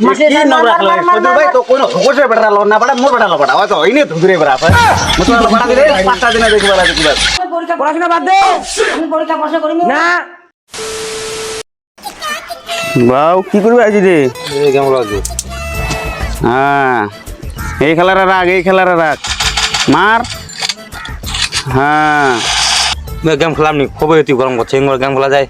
মাসে কি নোংরা খেলা সদুর ভাই তো কোনো হোকসে বেটা লো না বেটা মোর বেটা লো বেটা হয়তো ইনে ধুরে বেটা আছে মতো বেটা দিলে পাঁচটা দিনে দেখি বেলা দেখি বেলা পরীক্ষা পড়াশোনা বাদ দে। আমি পরীক্ষা পড়াশোনা করি না। বাউ কি করবে আজ রে? এই কেমন হ্যাঁ এই খেলাটা রাখ এই খেলাটা রাখ। মার। হ্যাঁ। গেম খেলাম নি খুবই অতি গরম করছে গেম খেলা যায়।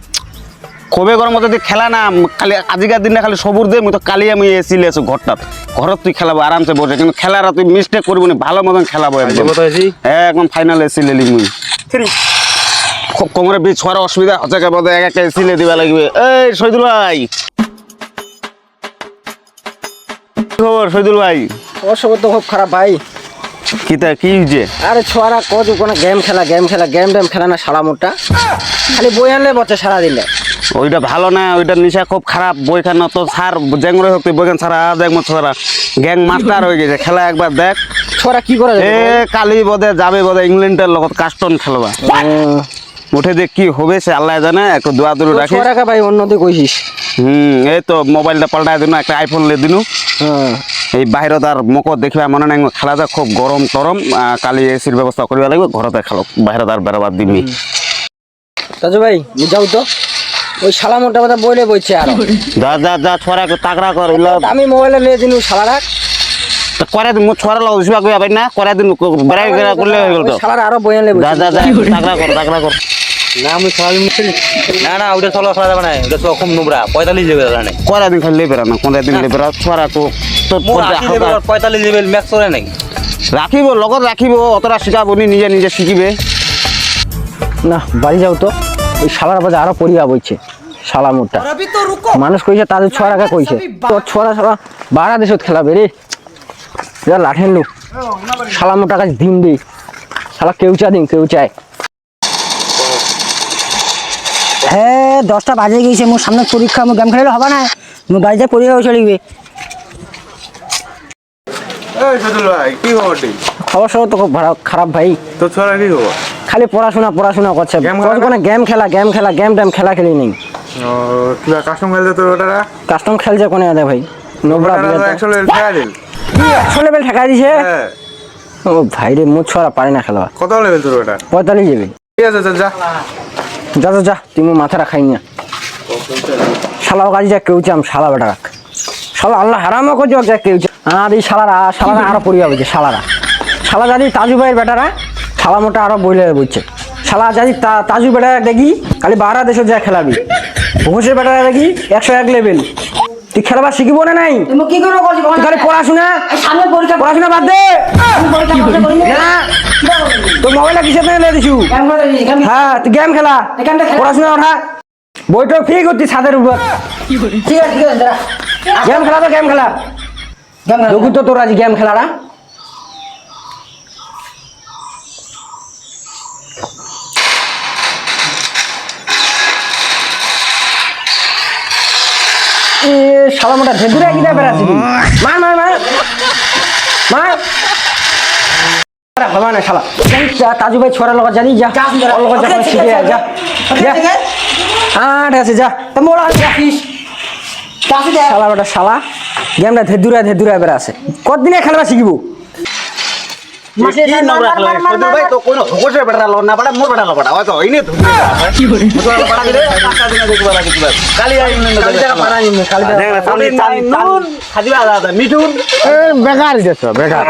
কবে গরম মতো তুই খেলা না খালি আজিকার দিনে খালি সবুর দে মুই তো কালি আমি এসি লেছো ঘরটাত। ঘরত তুই খেলাবো আরামসে বসে। কিন্তু খেলার তুই মিস্টেক করবি না ভালো মতন খেলাবো একদম। হ্যাঁ, একদম ফাইনাল এসি লেলি মুই। খুব কোমরে বীজ ছোয়ার অসুবিধা হচ্ছে কে বোধ এক একটা এসি লে দিবা লাগবে। এই শহীদুল ভাই! খবর শহীদুল ভাই? অসুবিধা তো খুব খারাপ ভাই। কি তা কি হয়েছে আরে ছোয়ারা কত কোনো গেম খেলা গেম খেলা গেম টেম খেলা না সারা মোটা খালি বই আনলে বসে সারা দিলে ওইটা ভালো না ওইটা নিশা খুব খারাপ। বইখান তো সার জ্যাংরে হোক তুই বইখান সারা দেখব ছোড়া গ্যাং মাস্টার হয়ে গেছে খেলা একবার দেখ। ছোয়ারা কি করে এ কালি বোধে যাবে বোধে ইংল্যান্ডের লগত কাস্টন খেলবা উঠে যে কি হবে সে আল্লাহ জানে একটু দোয়া দূরে রাখি ছোয়ারাকে ভাই অন্যদিকে কইছিস? হুম এই তো মোবাইলটা পাল্টাই দিন একটা আইফোন লে দিনু। হ্যাঁ। এই বাহিৰত আর মুখ দেখিবা মনে নাই খেলাটা খুব গরম টরম কালি এসির ব্যবস্থা করিবা লাগবে ঘরতে খেলো বাহিৰত আর বেরোবার দিবি রাজু ভাই যাও তো। ওই শালা মোটা কথা বইলে বইছে আর। যা যা যা ছোড়া একটু তাকড়া কর আমি মোবাইলে নিয়ে দিন শালা রাখ তো করে দিন মোট ছোড়া লাগা দিবা কইবা না? করে দিন বেড়াই করলে হয়ে গেল তো? শালার আরও বই আনলে যা যা যা তাকড়া কর তাকড়া কর। না আমি খেলাবি না না ওটা চলো খেলা যাবে না ওটা তো পঁয়তাল্লিশ লেভেল খেলা করে দিন খালি লেবেরা না কোন দিন লেবেরা ছোড়া তো তো মোর আশি লেভেল ম্যাক্স করে নাই। রাখিব লগত রাখিব অতটা শিখাব নি নিজে নিজে শিখিবে। না বাড়ি যাও তো। ওই শালার বাজে আরও পড়িয়া বইছে শালা মোটা। মানুষ কইছে তাদের ছোয়ারাকে কইছে। তোর ছোয়ারা শালা বাড়া দেশত খেলাবে রে। যা লাঠেন লোক। শালা মোটা কাছে দিন দি শালা কেউচা দিন কেউচায় হ্যাঁ দশটা বাজে গেছে মোর সামনে পরীক্ষা মোর গেম খেলে হবে না। মোর বাড়িতে পরীক্ষা চলিবে এই সদুল খবর সব তো খুব খারাপ ভাই। তো ছোড়া কি খবর? খালি পড়াশোনা পড়াশোনা করছে। কোনো গেম খেলা? গেম খেলা গেম টেম খেলা খেলি নেই। ও কিবা কাস্টম খেলতে তো ওটারা? কাস্টম খেলছে কোনে আদে ভাই? নোবরা তো একশো লেভেল ফেরা দিল একশো লেভেল ঠেকাই দিছে? হ্যাঁ। ও ভাই রে মুখ ছড়া পারে না খেলা কত লেভেল তোর ওটা? পঁয়তাল্লিশ যাবে ঠিক আছে যা। যা যা যা মোর মাথা রাখাই না। শালা গাড়ি যা কেউ চাম শালা বেটা রাখ। শালা আল্লাহ হারামও করছে যা কেউ আর এই শালারা শালারা আরও পড়িয়া বলছে শালারা। শালা জানি তাজু ভাইয়ের বেটারা। শালা মোটা আরও বইলে বলছে শালা তা- তাজু বেটা দেখি খালি বারা দেশে যা খেলাবি। ঘোষের বেটারা দেখি একশো এক লেভেল তুই খেলাবার শিখিব না নাই? কি করে করছি তুই খালি পড়াশোনা সামনে পরীক্ষা পড়াশোনা বাদ দে। তোর মোবাইলটা কিসের জন্য দিছু? হ্যাঁ তুই গেম খেলা। পড়াশোনা ওঠা। বইটা ফ্রি করতি ছাদের উপর। ঠিক আছে। গেম খেলা তো গেম খেলা। খেলা। তো তোর আজ গেম খেলাটা। শালা মোটা ধেদুরা কিনা বেড়াচ্ছি মার মার মার মার হবে না শালা। তাজু ভাই ছোড়ার লগত জানি যা। যা, যা। লগত যা ঠিক শিখে আছে, যা। ঠিক আছে। আর রাখিস। শালা বেটা শালা। গেমটা ধেদুরা ধেদুরা বেড়া আছে। কতদিনে খেলবা শিখিব? বেকার বেকার।